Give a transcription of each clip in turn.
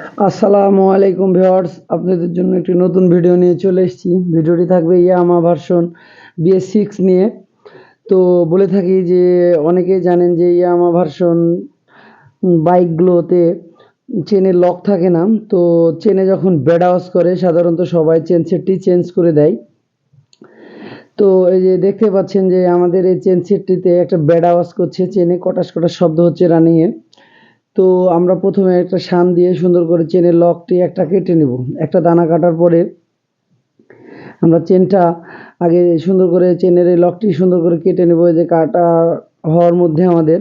আসসালামু আলাইকুম ভিউয়ার্স, আপনাদের জন্য একটি নতুন ভিডিও নিয়ে চলে এসেছি। ভিডিওটি থাকবে ইয়ামা ভার্সন বিএস সিক্স নিয়ে। তো বলে থাকি যে, অনেকেই জানেন যে ইয়ামা ভার্সন বাইকগুলোতে চেনের লক থাকে না। তো চেনে যখন ব্যাড আওয়াজ করে, সাধারণত সবাই চেন সেটটি চেঞ্জ করে দেয়। তো এই যে দেখতে পাচ্ছেন যে, আমাদের এই চেন সেটটিতে একটা ব্যাড আওয়াজ করছে। চেনে কটাস কটাস শব্দ হচ্ছে রানিংয়ে। তো আমরা প্রথমে একটা শান দিয়ে সুন্দর করে চেনের লকটি একটা কেটে নেব। একটা দানা কাটার পরে আমরা চেনটা আগে সুন্দর করে চেনের এই লকটি সুন্দর করে কেটে নেব যে কাটা হওয়ার মধ্যে আমাদের।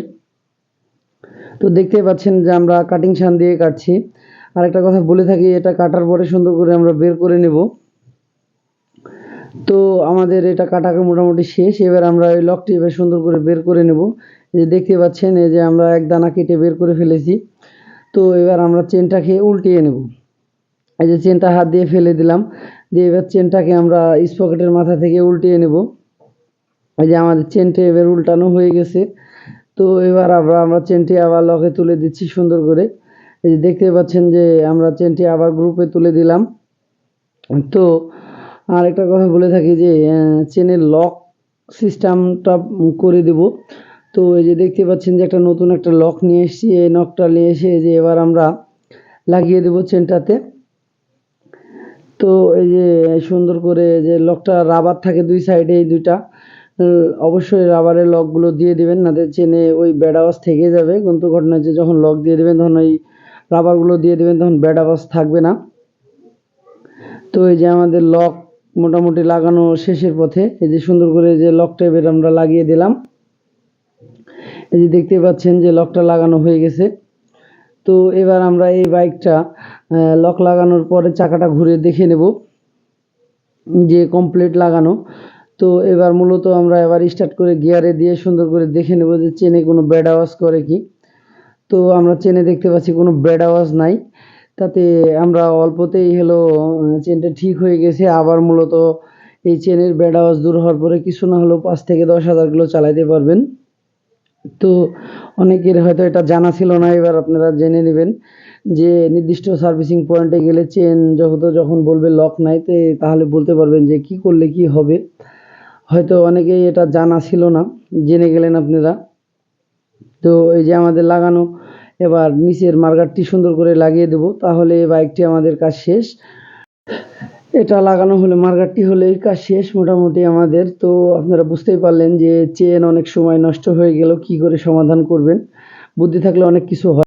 তো দেখতে পাচ্ছেন যে আমরা কাটিং শান দিয়ে কাটছি। আর একটা কথা বলে থাকি, এটা কাটার পরে সুন্দর করে আমরা বের করে নেব। তো আমাদের এটা কাটা মোটামুটি শেষ। এবার আমরা ওই লকটি এবার সুন্দর করে বের করে নেব। যে দেখতে পাচ্ছেন, এই যে আমরা এক দানা কেটে বের করে ফেলেছি। তো এবার আমরা চেনটাকে উল্টিয়ে নেব। এই যে চেনটা হাত দিয়ে ফেলে দিলাম। দিয়ে এবার চেনটাকে আমরা স্পকেটের মাথা থেকে উল্টিয়ে নেব। এই যে আমাদের চেনটা এবার উল্টানো হয়ে গেছে। তো এবার আমরা আমরা চেনটি আবার লকে তুলে দিচ্ছি সুন্দর করে। এই যে দেখতে পাচ্ছেন যে আমরা চেনটি আবার গ্রুপে তুলে দিলাম। তো আর একটা কথা বলে থাকি যে চেনের লক সিস্টেমটা করে দেব। তো এই যে দেখতে পাচ্ছেন যে একটা নতুন একটা লক নিয়ে এসেছি। এই নকটা নিয়ে এসে যে এবার আমরা লাগিয়ে দেব চেনটাতে তো এই যে সুন্দর করে যে লকটা রাবার থাকে দুই সাইডে এই দুইটা অবশ্যই রাবারের লকগুলো দিয়ে দিবেন নাতে চেনে ওই ব্যাড আওয়াজ থেকে যাবে। কিন্তু ঘটনা হচ্ছে যখন লক দিয়ে দেবেন, তখন ওই রাবারগুলো দিয়ে দেবেন, তখন ব্যাড আওয়াজ থাকবে না। তো এই যে আমাদের লক মোটামুটি লাগানো শেষের পথে। এই যে সুন্দর করে যে লকটা এবার আমরা লাগিয়ে দিলাম। এই যে দেখতে পাচ্ছেন যে লকটা লাগানো হয়ে গেছে। তো এবার আমরা এই বাইকটা লক লাগানোর পরে চাকাটা ঘুরে দেখে নেব যে কমপ্লিট লাগানো। তো এবার মূলত আমরা এবার স্টার্ট করে গিয়ারে দিয়ে সুন্দর করে দেখে নেব যে চেনে কোনো ব্যাড আওয়াজ করে কি। তো আমরা চেনে দেখতে পাচ্ছি কোনো ব্যাড আওয়াজ নাই। তাতে আমরা অল্পতেই হলো চেনটা ঠিক হয়ে গেছে। আবার মূলত এই চেনের ব্যাড আওয়াজ দূর হওয়ার পরে কিছু না হলেও পাঁচ থেকে দশ হাজার কিলো চালাইতে পারবেন। তো অনেকের হয়তো এটা জানা ছিল না, এবার আপনারা জেনে নেবেন যে নির্দিষ্ট সার্ভিসিং পয়েন্টে গেলে চেন যখন যখন বলবে লক নাই তাহলে বলতে পারবেন যে কি করলে কি হবে। হয়তো অনেকেই এটা জানা ছিল না, জেনে গেলেন আপনারা। তো এই যে আমাদের লাগানো এবার নিচের মার্গারটি সুন্দর করে লাগিয়ে দেব, তাহলে এই বাইকটি আমাদের কাজ শেষ। এটা লাগানো হলে মার্গারটি হলে কাজ শেষ মোটামুটি আমাদের। তো আপনারা বুঝতেই পারলেন যে চেন অনেক সময় নষ্ট হয়ে গেল, কি করে সমাধান করবেন? বুদ্ধি থাকলে অনেক কিছু হয়।